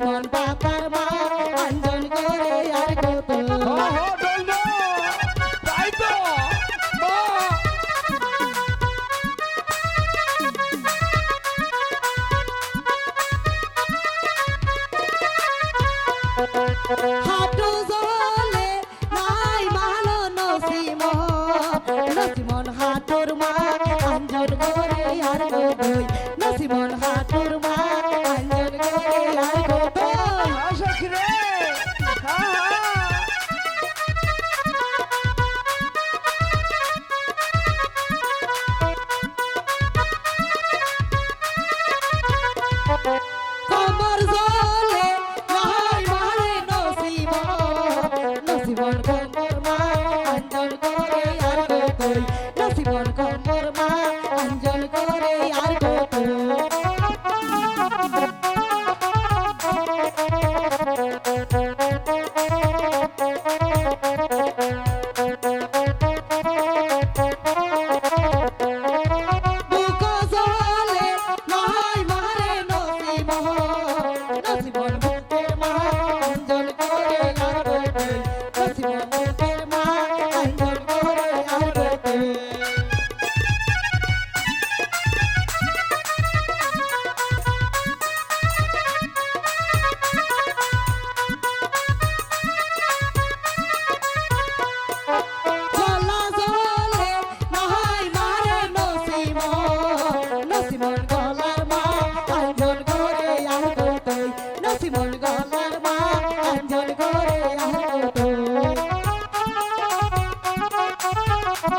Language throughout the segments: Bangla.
মন পাতার মা আঞ্জন করে আর কত। হাটু জলে নাই নসিমন নসিমন মা। Thank you.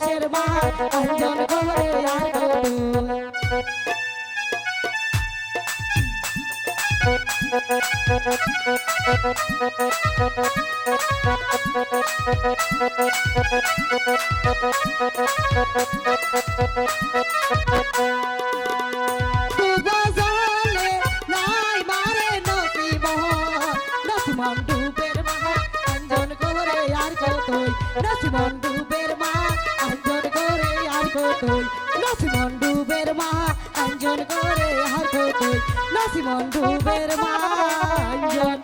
দেশের বাদ আঞ্জন গোবরে Nasty man, do better. তুই নসিমন ডুবের মা আঞ্জন করে হাত তুই নসিমন ডুবের মা আঞ্জন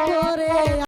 করে